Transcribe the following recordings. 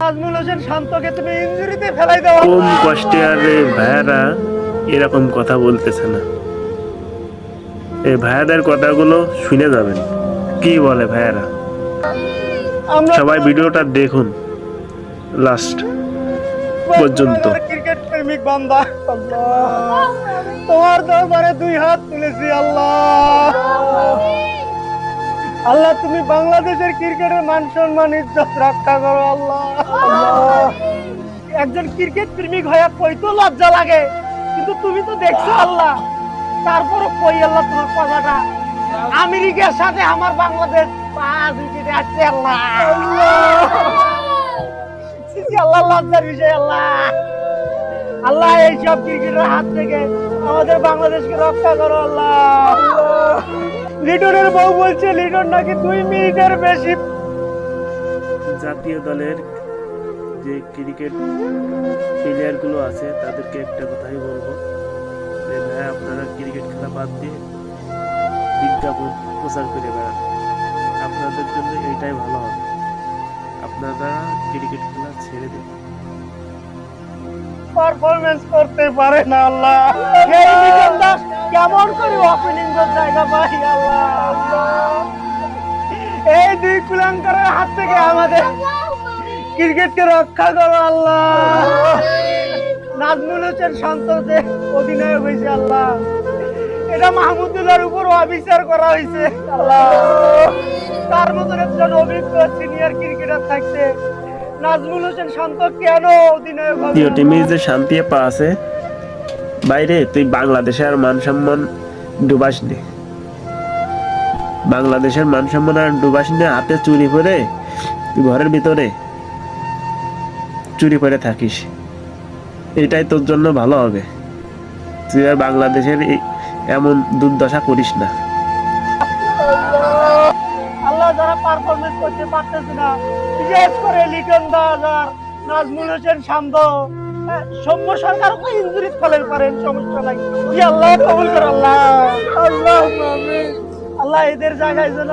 নাজমুল হোসেন শান্তকে তুমি ইনজুরিতে ফেলাই দাও। কম কষ্টে আর এই ভাইয়ারা এরকম কথা বলতেছে না। এই ভাইয়াদের কথাগুলো শুনে যাবেন। কি বলে ভাইয়ারা? সবাই ভিডিওটা দেখুন। লাস্ট পর্যন্ত। ক্রিকেট প্রেমিক বান্দা। আল্লাহ। তোমার দরবারে দুই হাত তুলেছি আল্লাহ। আল্লাহ, তুমি বাংলাদেশের ক্রিকেটের মান সম্মান, ইজ্জত রক্ষা করো, আল্লাহ। একজন ক্রিকেট প্রেমিক হয়ে কই তো লজ্জা লাগে, কিন্তু তুমি তো দেখছ আল্লাহ তারপরে কই আল্লাহ তোমার কথাটা? আমেরিকার সাথে আমার বাংলাদেশ, পাঁচ উইকেটে আসছে আল্লাহ। আল্লাহ, লজ্জার বিষয়, আল্লাহ। আল্লাহ এই সব ক্রিকেটের হাত থেকে আমাদের বাংলাদেশকে রক্ষা করো, আল্লাহ। লিটনের বউ বলছে লিটন নাকি দুই মিনিটের বেশি জাতীয় দলের যে ক্রিকেট প্লেয়ারগুলো আছে তাদেরকে একটা কথাই বলব যে ভাই আপনারা ক্রিকেট খেলা বাদ দিয়ে বিজ্ঞাপন প্রচার করে বেড়ান। আপনাদের জন্য এইটাই ভালো হবে। আপনারা ক্রিকেট খেলা ছেড়ে দিন। পারফরমেন্স করতে পারে না আল্লাহ। কেমন করে ওপেনিং এর জায়গা পাই? আল্লাহ। এই দুই কুলাঙ্কারের হাত থেকে আমাদের ক্রিকেটকে রক্ষা করো, আল্লাহ। নাজমুল হোসেন শান্ত যে অধিনায়ক হয়েছে, আল্লাহ। এটা মাহমুদুল্লাহর উপর অবিচার করা হয়েছে, আল্লাহ। তার মতন একজন অভিজ্ঞ সিনিয়র ক্রিকেটার থাকছে। নাজমুল হোসেন শান্ত কেন অধিনায়ক প্রিয় টিমে যে শান্তি পা আছে বাইরে, তুই বাংলাদেশের মান সম্মান ডুবাস নে। বাংলাদেশের মান সম্মান আর ডুবাস নে, হাতে চুরি করে তুই ঘরের ভিতরে চুরি করে থাকিস। এটাই তোর জন্য ভালো হবে। তুই আর বাংলাদেশের এমন দুর্দশা করিস না। পারফরমেন্স করতে পারতেছে না, বিশেষ করে লিটন আর নাজমুল হোসেন শান্ত। সৌম্য সরকার ইঞ্জুরি ফেলেন পারেন সমস্যা নাই। ই আল্লাহ কবুল কর আল্লাহ। আল্লাহ আল্লাহ এদের জায়গায় যেন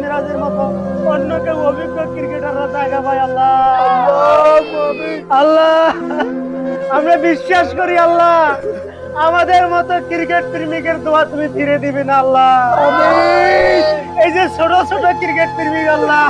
মিরাজের মতো। অন্য কেউ অভিজ্ঞ ক্রিকেটাররা জায়গা পায় আল্লাহ। আল্লাহ। আমরা বিশ্বাস করি আল্লাহ। আমাদের মতো ক্রিকেট প্রেমিকের দোয়া তুমি ফিরে দিবে না আল্লাহ। এই যে ছোট ছোট ক্রিকেট প্রেমিক আল্লাহ।